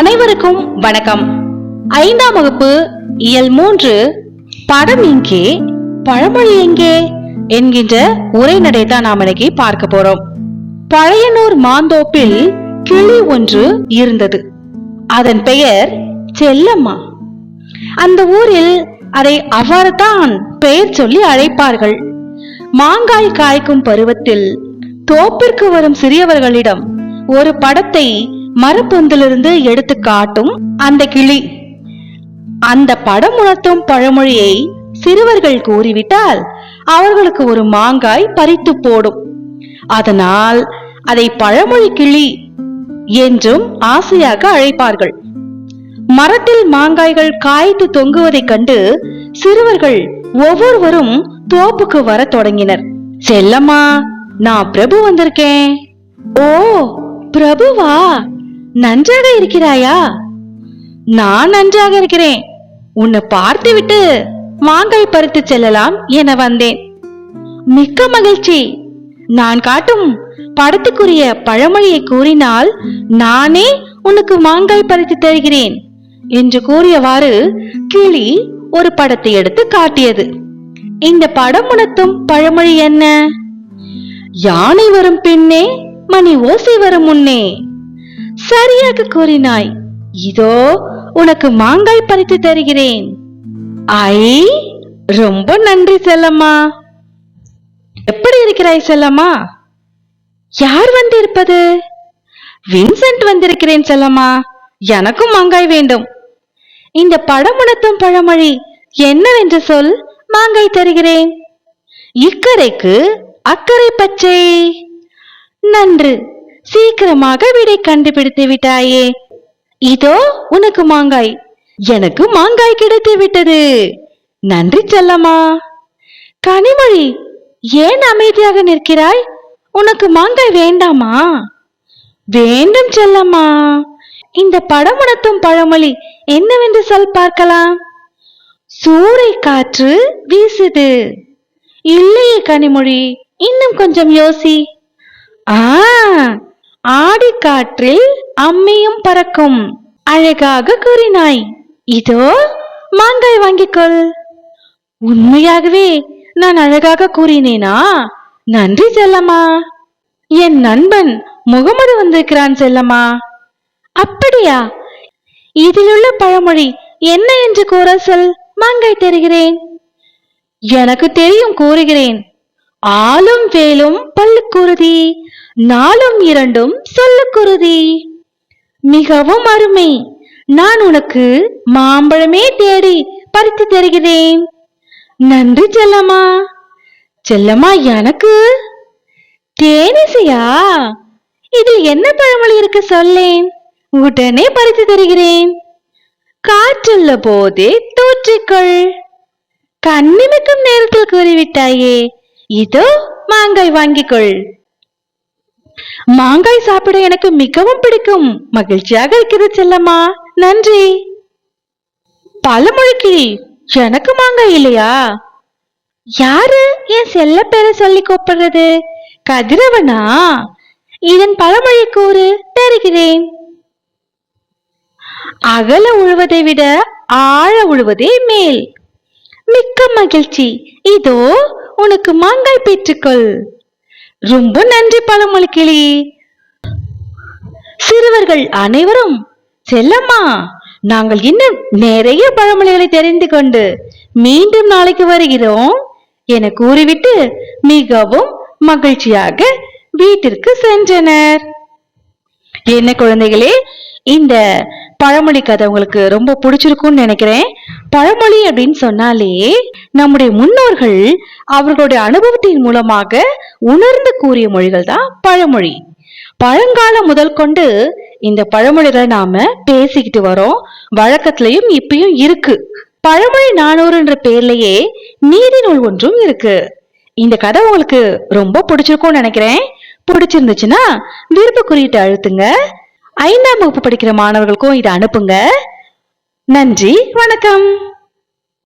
அனைவருக்கும் வணக்கம். ஐந்தாம் வகுப்பு இயல் மூன்று படம் இங்கே பழமொழி எங்கே என்கின்ற உரைநடை தான் நாம் இன்னைக்கு பார்க்க போறோம். பழையனூர் மாந்தோப்பில் கிளி ஒன்று இருந்தது. அதன் பெயர் செல்லம்மா. அந்த ஊரில் அதை அவ்வாறு தான் பெயர் சொல்லி அழைப்பார்கள். மாங்காய் காய்க்கும் பருவத்தில் தோப்பிற்கு வரும் சிறியவர்களிடம் ஒரு படத்தை மரப்பொந்திலிருந்து எடுத்து காட்டும் அந்த கிளி. அந்த படம் உணர்த்தும் பழமொழியை சிறுவர்கள் கூறிவிட்டால் அவர்களுக்கு ஒரு மாங்காய் பறித்து போடும். அதனால் அதை பழமொழி கிளி என்றும் ஆசையாக அழைப்பார்கள். மரத்தில் மாங்காய்கள் காய்த்து தொங்குவதைக் கண்டு சிறுவர்கள் ஒவ்வொருவரும் தோப்புக்கு வர தொடங்கினர். செல்லம்மா நான் பிரபு வந்திருக்கேன். ஓ பிரபுவா? நன்றாக இருக்கிறாயா? நான் நன்றாக இருக்கிறேன். உன்னை பார்த்து விட்டு மாங்காய் பறித்து செல்லலாம் என வந்தேன். மிக்க மகிழ்ச்சி. நான் காட்டும் படத்துக்குரிய பழமொழியை கூறினால் நானே உனக்கு மாங்காய் பறித்து தருகிறேன் என்று கூறியவாறு கிளி ஒரு படத்தை எடுத்து காட்டியது. இந்த படம் உணர்த்தும் பழமொழி என்ன? யானை வரும் பின்னே மணி ஓசை வரும் முன்னே. சரியாக கூறினாய். இதோ உனக்கு மாங்காய் பறித்து தருகிறேன். ஐ ரொம்ப நன்றி செல்லம்மா. எப்படி இருக்கிறாய் செல்லம்மா? யார் வந்திருப்பது? வின்சென்ட் வந்திருக்கிறேன் செல்லம்மா. எனக்கும் மாங்காய் வேண்டும். இந்த படமுணர்த்தும் பழமொழி என்னவென்று சொல் மாங்காய் தருகிறேன். இக்கரைக்கு அக்கறை பச்சை. நன்று. சீக்கிரமாக விடை கண்டுபிடித்து விட்டாயே. இதோ உனக்கு மாங்காய். எனக்கு மாங்காய் கிடைத்து விட்டது. நன்றி செல்லம்மா. கனிமொழி ஏன் அமைதியாக நிற்கிறாய்? உனக்கு மாங்காய் வேண்டாமா? வேண்டும் செல்லம்மா. இந்த படம் உணர்த்தும் பழமொழி என்னவென்று சொல் பார்க்கலாம். சூறை காற்று வீசுது. இல்லையே கனிமொழி இன்னும் கொஞ்சம் யோசி. ஆ ஆடி காற்றில் அம்மியும் பறக்கும். அழகாக கூறினாய். இதோ மாங்காய் வாங்கிக்கொள். உண்மையாகவே நான் அழகாக கூறினேனா? நன்றி செல்லம்மா. என் நண்பன் முகமது வந்திருக்கிறான் செல்லம்மா. அப்படியா? இதிலுள்ள பழமொழி என்ன என்று கூற சொல். மாங்காய் தருகிறேன். எனக்கு தெரியும் கூறுகிறேன். ஆளும் வேலும் பல்லுக்குருதி நாளும் இரண்டும் சொல்லுக்குருதி. மிகவும் அருமை. நான் உனக்கு மாம்பழமே தேடி பறித்து தருகிறேன். நன்றி செல்லம்மா. செல்லம்மா எனக்கு? தேனிசையா இதில் என்ன பழமொழி இருக்கு சொல்லேன்? உடனே பறித்து தருகிறேன். காற்றுள்ள போதே தூற்றிக்கொள். கண்ணிமைக்கும் நேரத்தில் கூறிவிட்டாயே இதோ மாங்காய் வாங்கிக்கொள். மாங்காய் சாப்பிட எனக்கு மிகவும் பிடிக்கும். மகிழ்ச்சியாக இருக்கிறது செல்லம்மா. நன்றி. பழமொழிக்கு எனக்கு மாங்காய் இல்லையா? யாரு என் செல்ல பேரை சொல்லி கூப்பிடுறது? கதிரவனா? இதன் பழமொழி கூறு தருகிறேன். அகல உழுவதை விட ஆழ உழுவதே மேல். மிக்க மகிழ்ச்சி. இதோ உனக்கு மாங்காய் பெற்றுக்கொள். ரொம்ப நன்றி பழமொழி கிளி. சிறுவர்கள் அனைவரும் செல்லம்மா நாங்கள் இன்னும் நிறைய பழமொழிகளை தெரிந்து கொண்டு மீண்டும் நாளைக்கு வருகிறோம் என கூறிவிட்டு மிகவும் மகிழ்ச்சியாக வீட்டிற்கு சென்றனர். என்ன குழந்தைகளே இந்த பழமொழி கதை உங்களுக்கு ரொம்ப பிடிச்சிருக்கும்னு நினைக்கிறேன். பழமொழி அப்படின்னு சொன்னாலே நம்முடைய முன்னோர்கள் அவர்களுடைய அனுபவத்தின் மூலமாக உணர்ந்து கூறிய மொழிகள் தான் பழமொழி. பழங்காலம் முதல் கொண்டு இந்த பழமொழிகளை நாம பேசிக்கிட்டு வரோம். வழக்கத்திலையும் இப்பயும் இருக்கு. பழமொழி நானூறுன்ற பேர்லயே நீதி நூல் ஒன்றும் இருக்கு. இந்த கதை உங்களுக்கு ரொம்ப பிடிச்சிருக்கும்னு நினைக்கிறேன். பிடிச்சிருந்துச்சுன்னா விருப்ப குறியீட்டு அழுத்துங்க. ஐந்தாம் வகுப்பு படிக்கிற மாணவர்களுக்கும் இதை அனுப்புங்க. நன்றி வணக்கம்.